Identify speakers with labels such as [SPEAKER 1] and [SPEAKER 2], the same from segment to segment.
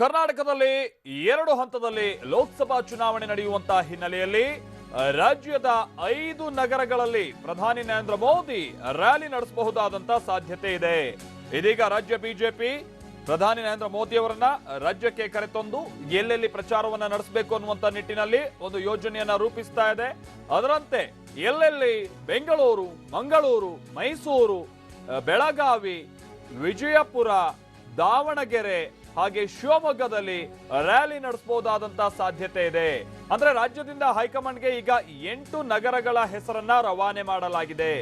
[SPEAKER 1] ಕರ್ನಾಟಕದಲ್ಲಿ ಎರಡು ಹಂತದಲ್ಲಿ ಲೋಕಸಭಾ ಚುನಾವಣೆ ನಡೆಯುವಂತಹ ಹಿನ್ನೆಲೆಯಲ್ಲಿ ರಾಜ್ಯದ ಐದು ನಗರಗಳಲ್ಲಿ ಪ್ರಧಾನಿ ನರೇಂದ್ರ ಮೋದಿ ರ್ಯಾಲಿ ನಡೆಸಬಹುದಾದಂತಹ ಸಾಧ್ಯತೆ ಇದೆ. ಇದೀಗ ರಾಜ್ಯ ಬಿಜೆಪಿ ಪ್ರಧಾನಿ ನರೇಂದ್ರ ಮೋದಿ ಅವರನ್ನ ರಾಜ್ಯಕ್ಕೆ ಕರೆತಂದು ಎಲ್ಲೆಲ್ಲಿ ಪ್ರಚಾರವನ್ನ ನಡೆಸಬೇಕು ಅನ್ನುವಂತ ನಿಟ್ಟಿನಲ್ಲಿ ಒಂದು ಯೋಜನೆಯನ್ನ ರೂಪಿಸ್ತಾ ಇದೆ. ಅದರಂತೆ ಎಲ್ಲೆಲ್ಲಿ ಬೆಂಗಳೂರು, ಮಂಗಳೂರು, ಮೈಸೂರು ಬೆಳಗಾವಿ, ವಿಜಯಪುರ, ದಾವಣಗೆರೆ ಹಾಗೆ ಶಿವಮೊಗ್ಗದಲ್ಲಿ ರ್ಯಾಲಿ ನಡೆಸಬಹುದಾದಂತ ಸಾಧ್ಯತೆ ಇದೆ. ಅಂದ್ರೆ ರಾಜ್ಯದಿಂದ ಹೈಕಮಾಂಡ್ಗೆ ಈಗ ಎಂಟು ನಗರಗಳ ಹೆಸರನ್ನ ರವಾನೆ ಮಾಡಲಾಗಿದೆ.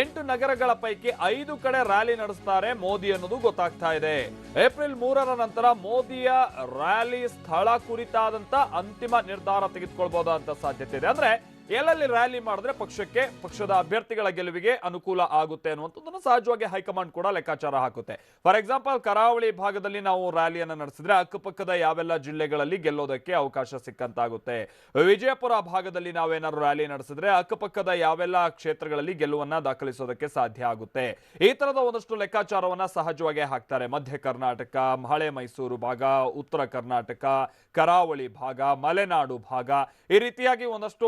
[SPEAKER 1] ಎಂಟು ನಗರಗಳ ಪೈಕಿ ಐದು ಕಡೆ ರ್ಯಾಲಿ ನಡೆಸ್ತಾರೆ ಮೋದಿ ಅನ್ನೋದು ಗೊತ್ತಾಗ್ತಾ ಇದೆ. ಏಪ್ರಿಲ್ ಮೂರರ ನಂತರ ಮೋದಿಯ ರ್ಯಾಲಿ ಸ್ಥಳ ಕುರಿತಾದಂತ ಅಂತಿಮ ನಿರ್ಧಾರ ತೆಗೆದುಕೊಳ್ಬಹುದಾದಂತ ಸಾಧ್ಯತೆ ಇದೆ. ಅಂದ್ರೆ ಎಲ್ಲೆಲ್ಲಿ ರ್ಯಾಲಿ ಮಾಡಿದ್ರೆ ಪಕ್ಷಕ್ಕೆ, ಪಕ್ಷದ ಅಭ್ಯರ್ಥಿಗಳ ಗೆಲುವಿಗೆ ಅನುಕೂಲ ಆಗುತ್ತೆ ಅನ್ನುವಂಥದ್ದನ್ನು ಸಹಜವಾಗಿ ಹೈಕಮಾಂಡ್ ಕೂಡ ಲೆಕ್ಕಾಚಾರ ಹಾಕುತ್ತೆ. ಫಾರ್ ಎಕ್ಸಾಂಪಲ್ ಕರಾವಳಿ ಭಾಗದಲ್ಲಿ ನಾವು ರ್ಯಾಲಿಯನ್ನು ನಡೆಸಿದ್ರೆ ಅಕ್ಕಪಕ್ಕದ ಯಾವೆಲ್ಲ ಜಿಲ್ಲೆಗಳಲ್ಲಿ ಗೆಲ್ಲೋದಕ್ಕೆ ಅವಕಾಶ ಸಿಕ್ಕಂತಾಗುತ್ತೆ. ವಿಜಯಪುರ ಭಾಗದಲ್ಲಿ ನಾವೇನಾದ್ರು ರ್ಯಾಲಿ ನಡೆಸಿದ್ರೆ ಅಕ್ಕಪಕ್ಕದ ಯಾವೆಲ್ಲ ಕ್ಷೇತ್ರಗಳಲ್ಲಿ ಗೆಲುವನ್ನ ದಾಖಲಿಸೋದಕ್ಕೆ ಸಾಧ್ಯ ಆಗುತ್ತೆ. ಈ ತರದ ಒಂದಷ್ಟು ಲೆಕ್ಕಾಚಾರವನ್ನ ಸಹಜವಾಗಿ ಹಾಕ್ತಾರೆ. ಮಧ್ಯ ಕರ್ನಾಟಕ, ಹಳೆ ಮೈಸೂರು ಭಾಗ, ಉತ್ತರ ಕರ್ನಾಟಕ, ಕರಾವಳಿ ಭಾಗ, ಮಲೆನಾಡು ಭಾಗ. ಈ ರೀತಿಯಾಗಿ ಒಂದಷ್ಟು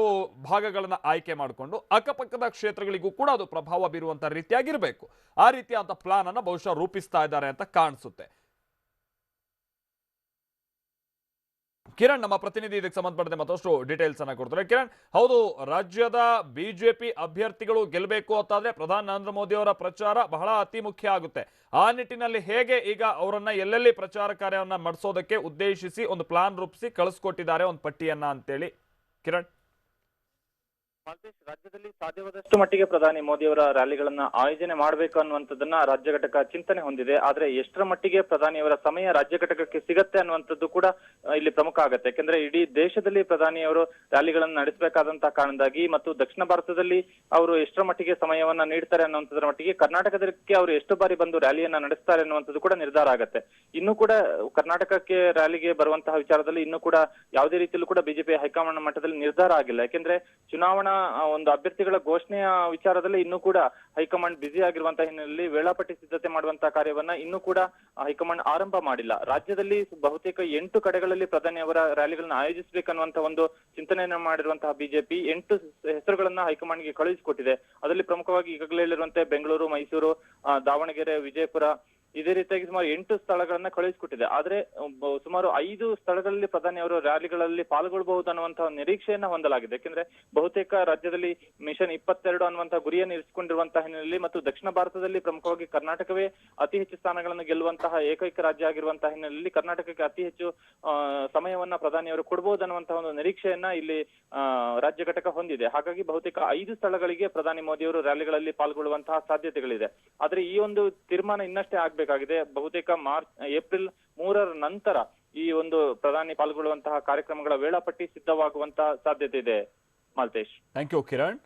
[SPEAKER 1] ಭಾಗಗಳನ್ನ ಆಯ್ಕೆ ಮಾಡಿಕೊಂಡು ಅಕ್ಕಪಕ್ಕದ ಕ್ಷೇತ್ರಗಳಿಗೂ ಕೂಡ ಅದು ಪ್ರಭಾವ ಬೀರುವಂತ ರೀತಿಯಾಗಿರಬೇಕು. ಆ ರೀತಿಯಾದ ಪ್ಲಾನ್ ಅನ್ನು ಬಹುಶಃ ರೂಪಿಸ್ತಾ ಇದ್ದಾರೆ ಅಂತ ಕಾಣಿಸುತ್ತೆ. ಕಿರಣ್, ನಮ್ಮ ಪ್ರತಿನಿಧಿ ಇದಕ್ಕೆ ಸಂಬಂಧಪಟ್ಟಂತೆ ಮತ್ತಷ್ಟು ಡೀಟೇಲ್ಸ್ ಅನ್ನ ಕೊಡ್ತಾರೆ. ಕಿರಣ್, ಹೌದು, ರಾಜ್ಯದ ಬಿಜೆಪಿ ಅಭ್ಯರ್ಥಿಗಳು ಗೆಲ್ಲಬೇಕು ಅಂತಾದ್ರೆ ಪ್ರಧಾನಿ ನರೇಂದ್ರ ಮೋದಿ ಅವರ ಪ್ರಚಾರ ಬಹಳ ಅತಿ ಮುಖ್ಯ ಆಗುತ್ತೆ. ಆ ನಿಟ್ಟಿನಲ್ಲಿ ಹೇಗೆ ಈಗ ಅವರನ್ನ ಎಲ್ಲೆಲ್ಲಿ ಪ್ರಚಾರ ಕಾರ್ಯವನ್ನ ಮಾಡಿಸೋದಕ್ಕೆ ಉದ್ದೇಶಿಸಿ ಒಂದು ಪ್ಲಾನ್ ರೂಪಿಸಿ ಕಳಿಸ್ಕೊಟ್ಟಿದ್ದಾರೆ ಒಂದು ಪಟ್ಟಿಯನ್ನ ಅಂತೇಳಿ. ಕಿರಣ್.
[SPEAKER 2] ರಾಜ್ಯದಲ್ಲಿ ಸಾಧ್ಯವಾದಷ್ಟು ಮಟ್ಟಿಗೆ ಪ್ರಧಾನಿ ಮೋದಿ ಅವರ ರ್ಯಾಲಿಗಳನ್ನ ಆಯೋಜನೆ ಮಾಡಬೇಕು ಅನ್ನುವಂಥದ್ದನ್ನ ರಾಜ್ಯ ಘಟಕ ಚಿಂತನೆ ಹೊಂದಿದೆ. ಆದ್ರೆ ಎಷ್ಟರ ಮಟ್ಟಿಗೆ ಪ್ರಧಾನಿಯವರ ಸಮಯ ರಾಜ್ಯ ಘಟಕಕ್ಕೆ ಸಿಗತ್ತೆ ಅನ್ನುವಂಥದ್ದು ಕೂಡ ಇಲ್ಲಿ ಪ್ರಮುಖ ಆಗುತ್ತೆ. ಯಾಕಂದ್ರೆ ಇಡೀ ದೇಶದಲ್ಲಿ ಪ್ರಧಾನಿಯವರು ರ್ಯಾಲಿಗಳನ್ನ ನಡೆಸಬೇಕಾದಂತಹ ಕಾರಣದಾಗಿ ಮತ್ತು ದಕ್ಷಿಣ ಭಾರತದಲ್ಲಿ ಅವರು ಎಷ್ಟರ ಮಟ್ಟಿಗೆ ಸಮಯವನ್ನ ನೀಡ್ತಾರೆ ಅನ್ನುವಂಥದ್ರ ಮಟ್ಟಿಗೆ ಕರ್ನಾಟಕದಕ್ಕೆ ಅವರು ಎಷ್ಟು ಬಾರಿ ಬಂದು ರ್ಯಾಲಿಯನ್ನ ನಡೆಸ್ತಾರೆ ಅನ್ನುವಂಥದ್ದು ಕೂಡ ನಿರ್ಧಾರ ಆಗತ್ತೆ. ಇನ್ನು ಕೂಡ ಕರ್ನಾಟಕಕ್ಕೆ ರ್ಯಾಲಿಗೆ ಬರುವಂತಹ ವಿಚಾರದಲ್ಲಿ ಇನ್ನೂ ಕೂಡ ಯಾವುದೇ ರೀತಿಯಲ್ಲೂ ಕೂಡ ಬಿಜೆಪಿ ಹೈಕಮಾಂಡ್ ಮಟ್ಟದಲ್ಲಿ ನಿರ್ಧಾರ ಆಗಿಲ್ಲ. ಯಾಕೆಂದ್ರೆ ಚುನಾವಣಾ ಒಂದು ಅಭ್ಯರ್ಥಿಗಳ ಘೋಷಣೆಯ ವಿಚಾರದಲ್ಲಿ ಇನ್ನೂ ಕೂಡ ಹೈಕಮಾಂಡ್ ಬ್ಯುಸಿ ಆಗಿರುವಂತಹ ಹಿನ್ನೆಲೆಯಲ್ಲಿ ವೇಳಾಪಟ್ಟಿ ಸಿದ್ಧತೆ ಮಾಡುವಂತಹ ಕಾರ್ಯವನ್ನ ಇನ್ನೂ ಕೂಡ ಹೈಕಮಾಂಡ್ ಆರಂಭ ಮಾಡಿಲ್ಲ. ರಾಜ್ಯದಲ್ಲಿ ಬಹುತೇಕ ಎಂಟು ಕಡೆಗಳಲ್ಲಿ ಪ್ರಧಾನಿ ಅವರ ರ್ಯಾಲಿಗಳನ್ನ ಆಯೋಜಿಸಬೇಕನ್ನುವಂತಹ ಒಂದು ಚಿಂತನೆಯನ್ನು ಮಾಡಿರುವಂತಹ ಬಿಜೆಪಿ ಎಂಟು ಹೆಸರುಗಳನ್ನ ಹೈಕಮಾಂಡ್ಗೆ ಕಳುಹಿಸಿಕೊಟ್ಟಿದೆ. ಅದರಲ್ಲಿ ಪ್ರಮುಖವಾಗಿ ಈಗಾಗಲೇ ಹೇಳಿರುವಂತೆ ಬೆಂಗಳೂರು, ಮೈಸೂರು ದಾವಣಗೆರೆ, ವಿಜಯಪುರ ಇದೇ ರೀತಿಯಾಗಿ ಸುಮಾರು ಎಂಟು ಸ್ಥಳಗಳನ್ನ ಕಳುಹಿಸಿಕೊಟ್ಟಿದೆ. ಆದ್ರೆ ಸುಮಾರು ಐದು ಸ್ಥಳಗಳಲ್ಲಿ ಪ್ರಧಾನಿ ಅವರು ರ್ಯಾಲಿಗಳಲ್ಲಿ ಪಾಲ್ಗೊಳ್ಳಬಹುದು ಅನ್ನುವಂತಹ ನಿರೀಕ್ಷೆಯನ್ನ ಹೊಂದಲಾಗಿದೆ. ಯಾಕೆಂದ್ರೆ, ಬಹುತೇಕ ರಾಜ್ಯದಲ್ಲಿ ಮಿಷನ್ ಇಪ್ಪತ್ತೆರಡು ಅನ್ನುವಂತಹ ಗುರಿಯನ್ನು ಇರಿಸಿಕೊಂಡಿರುವಂತಹ ಹಿನ್ನೆಲೆಯಲ್ಲಿ ಮತ್ತು ದಕ್ಷಿಣ ಭಾರತದಲ್ಲಿ ಪ್ರಮುಖವಾಗಿ ಕರ್ನಾಟಕವೇ ಅತಿ ಹೆಚ್ಚು ಸ್ಥಾನಗಳನ್ನು ಗೆಲ್ಲುವಂತಹ ಏಕೈಕ ರಾಜ್ಯ ಆಗಿರುವಂತಹ ಹಿನ್ನೆಲೆಯಲ್ಲಿ ಕರ್ನಾಟಕಕ್ಕೆ ಅತಿ ಹೆಚ್ಚು ಸಮಯವನ್ನ ಸಮಯವನ್ನ ಪ್ರಧಾನಿಯವರು ಕೊಡಬಹುದು ಅನ್ನುವಂತಹ ಒಂದು ನಿರೀಕ್ಷೆಯನ್ನ ಇಲ್ಲಿ ರಾಜ್ಯ ಘಟಕ ಹೊಂದಿದೆ. ಹಾಗಾಗಿ ಬಹುತೇಕ ಐದು ಸ್ಥಳಗಳಿಗೆ ಪ್ರಧಾನಿ ಮೋದಿಯವರು ರ್ಯಾಲಿಗಳಲ್ಲಿ ಪಾಲ್ಗೊಳ್ಳುವಂತಹ ಸಾಧ್ಯತೆಗಳಿದೆ. ಆದ್ರೆ ಈ ಒಂದು ತೀರ್ಮಾನ ಇನ್ನಷ್ಟೇ ಆಗ್ಬೇಕಾಗಿದೆ ಬಹುತೇಕ ಮಾರ್ಚ್, ಏಪ್ರಿಲ್ ಮೂರರ ನಂತರ ಈ ಒಂದು ಪ್ರಧಾನಿ ಪಾಲ್ಗೊಳ್ಳುವಂತಹ ಕಾರ್ಯಕ್ರಮಗಳ ವೇಳಾಪಟ್ಟಿ ಸಿದ್ಧವಾಗುವಂತಹ ಸಾಧ್ಯತೆ ಇದೆ. ಮಾಲ್ತೇಶ್.
[SPEAKER 1] Thank you Kiran